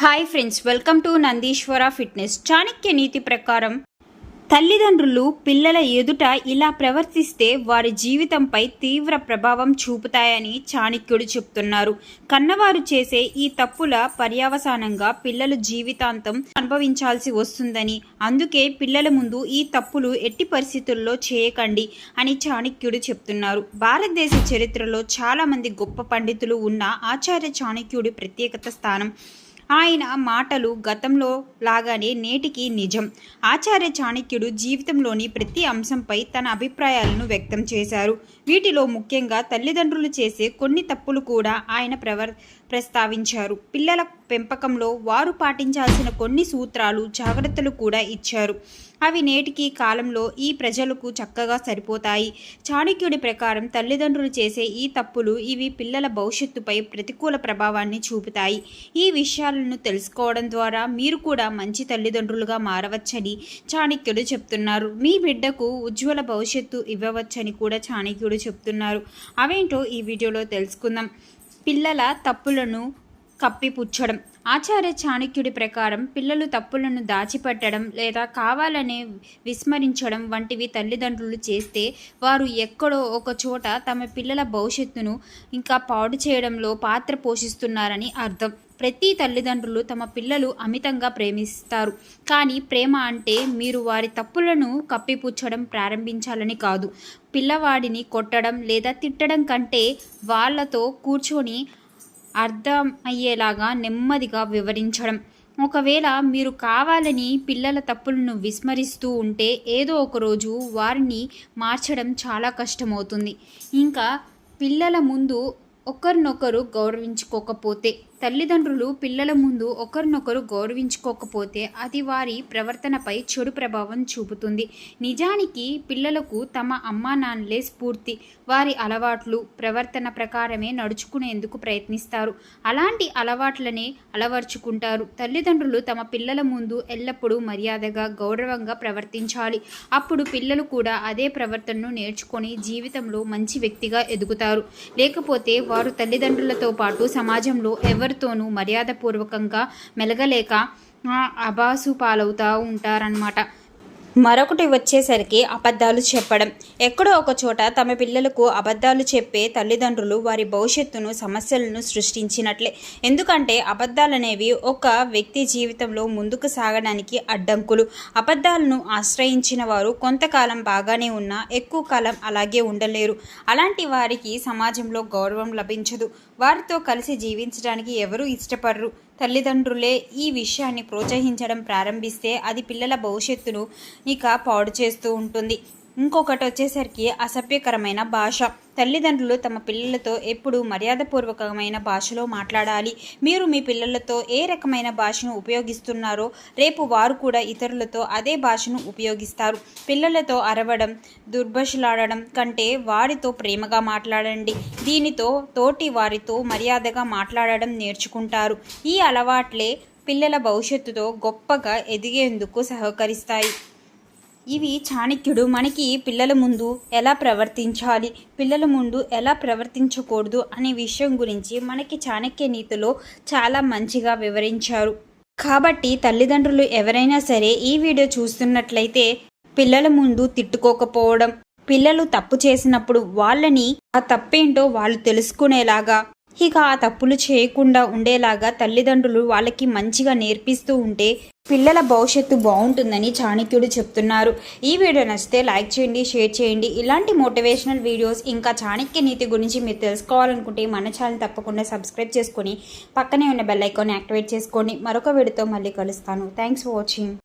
Hi friends welcome to Nandeeshwara fitness Chanakya Niti ప్రకారం తల్లిదండ్రులు పిల్లల ఎదుట ఇలా ప్రవర్తిస్తే వారి జీవితంపై తీవ్ర ప్రభావం చూపుతాయని చాణక్యుడు చెప్తున్నారు. కన్నవారు చేసే ఈ తప్పుల పర్యవసానంగా పిల్లలు జీవితాంతం అనుభవించాల్సి వస్తుందని అందుకే పిల్లల ముందు ఈ తప్పులు ఎట్టి పరిస్థితుల్లో చేయకండి అని చాణక్యుడు చెప్తున్నారు. భారతదేశ చరిత్రలో చాలామంది గొప్ప పండితులు ఉన్న ఆచార్య చాణక్యుడి ప్రత్యేకత స్థానం ఆయన మాటలు గతంలో లాగానే నేటికి నిజం. ఆచార్య చాణక్యుడు జీవితంలోని ప్రతి అంశంపై తన అభిప్రాయాలను వ్యక్తం చేశారు. వీటిలో ముఖ్యంగా తల్లిదండ్రులు చేసే కొన్ని తప్పులు కూడా ఆయన ప్రవర్ ప్రస్తావించారు. పిల్లల పెంపకంలో వారు పాటించాల్సిన కొన్ని సూత్రాలు జాగ్రత్తలు కూడా ఇచ్చారు. అవి నేటికి కాలంలో ఈ ప్రజలకు చక్కగా సరిపోతాయి. చాణక్యుడి ప్రకారం తల్లిదండ్రులు చేసే ఈ తప్పులు ఇవి పిల్లల భవిష్యత్తుపై ప్రతికూల ప్రభావాన్ని చూపుతాయి. ఈ విషయాలను తెలుసుకోవడం ద్వారా మీరు కూడా మంచి తల్లిదండ్రులుగా మారవచ్చని చాణక్యుడు చెప్తున్నారు. మీ బిడ్డకు ఉజ్వల భవిష్యత్తు ఇవ్వవచ్చని కూడా చాణక్యుడు చెప్తున్నారు. అవేంటో ఈ వీడియోలో తెలుసుకుందాం. పిల్లల తప్పులను కప్పిపుచ్చడం ఆచార్య చాణక్యుడి ప్రకారం పిల్లలు తప్పులను దాచిపెట్టడం లేదా కావాలనే విస్మరించడం వంటివి తల్లిదండ్రులు చేస్తే వారు ఎక్కడో ఒక చోట తమ పిల్లల భవిష్యత్తును ఇంకా పాడు చేయడంలో పాత్ర పోషిస్తున్నారని అర్థం. ప్రతి తల్లిదండ్రులు తమ పిల్లలు అమితంగా ప్రేమిస్తారు. కానీ ప్రేమ అంటే మీరు వారి తప్పులను కప్పిపుచ్చడం ప్రారంభించాలని కాదు. పిల్లవాడిని కొట్టడం లేదా తిట్టడం కంటే వాళ్ళతో కూర్చొని అర్థం అయ్యేలాగా నెమ్మదిగా వివరించడం. ఒకవేళ మీరు కావాలని పిల్లల తప్పులను విస్మరిస్తూ ఉంటే ఏదో ఒకరోజు వారిని మార్చడం చాలా కష్టమవుతుంది. ఇంకా పిల్లల ముందు ఒకరినొకరు గౌరవించుకోకపోతే తల్లిదండ్రులు పిల్లల ముందు ఒకరినొకరు గౌరవించుకోకపోతే అది వారి ప్రవర్తనపై చెడు ప్రభావం చూపుతుంది. నిజానికి పిల్లలకు తమ అమ్మా నాన్నలే స్ఫూర్తి. వారి అలవాట్లు ప్రవర్తన ప్రకారమే నడుచుకునేందుకు ప్రయత్నిస్తారు. అలాంటి అలవాట్లనే అలవర్చుకుంటారు. తల్లిదండ్రులు తమ పిల్లల ముందు ఎల్లప్పుడూ మర్యాదగా గౌరవంగా ప్రవర్తించాలి. అప్పుడు పిల్లలు కూడా అదే ప్రవర్తనను నేర్చుకొని జీవితంలో మంచి వ్యక్తిగా ఎదుగుతారు. లేకపోతే వారు తల్లిదండ్రులతో పాటు సమాజంలో ఎవరు ఎవరితోనూ మర్యాదపూర్వకంగా మెలగలేక అబాసు పాలవుతూ ఉంటారనమాట మరొకటి వచ్చేసరికి అబద్ధాలు చెప్పడం. ఎక్కడో ఒక చోట తమ పిల్లలకు అబద్ధాలు చెప్పే తల్లిదండ్రులు వారి భవిష్యత్తును సమస్యలను సృష్టించినట్లే. ఎందుకంటే అబద్ధాలనేవి ఒక వ్యక్తి జీవితంలో ముందుకు సాగడానికి అడ్డంకులు. అబద్ధాలను ఆశ్రయించిన వారు కొంతకాలం బాగానే ఉన్నా ఎక్కువ కాలం అలాగే ఉండలేరు. అలాంటి వారికి సమాజంలో గౌరవం లభించదు. వారితో కలిసి జీవించడానికి ఎవరూ ఇష్టపడరు. తల్లిదండ్రులే ఈ విషయాన్ని ప్రోత్సహించడం ప్రారంభిస్తే అది పిల్లల భవిష్యత్తును ఇక పాడు చేస్తూ ఉంటుంది. ఇంకొకటి వచ్చేసరికి అసభ్యకరమైన భాష. తల్లిదండ్రులు తమ పిల్లలతో ఎప్పుడు మర్యాదపూర్వకమైన భాషలో మాట్లాడాలి. మీరు మీ పిల్లలతో ఏ రకమైన భాషను ఉపయోగిస్తున్నారో రేపు వారు కూడా ఇతరులతో అదే భాషను ఉపయోగిస్తారు. పిల్లలతో అరవడం దుర్భషలాడడం కంటే వారితో ప్రేమగా మాట్లాడండి. దీనితో తోటి వారితో మర్యాదగా మాట్లాడడం నేర్చుకుంటారు. ఈ అలవాట్లే పిల్లల భవిష్యత్తుతో గొప్పగా ఎదిగేందుకు సహకరిస్తాయి. ఇవి చాణక్యుడు మనకి పిల్లల ముందు ఎలా ప్రవర్తించాలి? పిల్లల ముందు ఎలా ప్రవర్తించకూడదు అనే విషయం గురించి మనకి చాణక్య నీతిలో చాలా మంచిగా వివరించారు. కాబట్టి తల్లిదండ్రులు ఎవరైనా సరే ఈ వీడియో చూస్తున్నట్లయితే పిల్లల ముందు తిట్టుకోకపోవడం పిల్లలు తప్పు చేసినప్పుడు వాళ్ళని ఆ తప్పేంటో వాళ్ళు తెలుసుకునేలాగా ఇక ఆ తప్పులు చేయకుండా ఉండేలాగా తల్లిదండ్రులు వాళ్ళకి మంచిగా నేర్పిస్తూ ఉంటే పిల్లల భవిష్యత్తు బాగుంటుందని చాణక్యుడు చెప్తున్నారు. ఈ వీడియో నచ్చితే లైక్ చేయండి షేర్ చేయండి. ఇలాంటి మోటివేషనల్ వీడియోస్ ఇంకా చాణక్య నీతి గురించి మీరు తెలుసుకోవాలనుకుంటే మన ఛానల్ తప్పకుండా సబ్స్క్రైబ్ చేసుకొని పక్కనే ఉన్న బెల్ ఐకాన్ యాక్టివేట్ చేసుకోండి. మరొక వీడియోతో మళ్ళీ కలుస్తాను. Thanks for watching.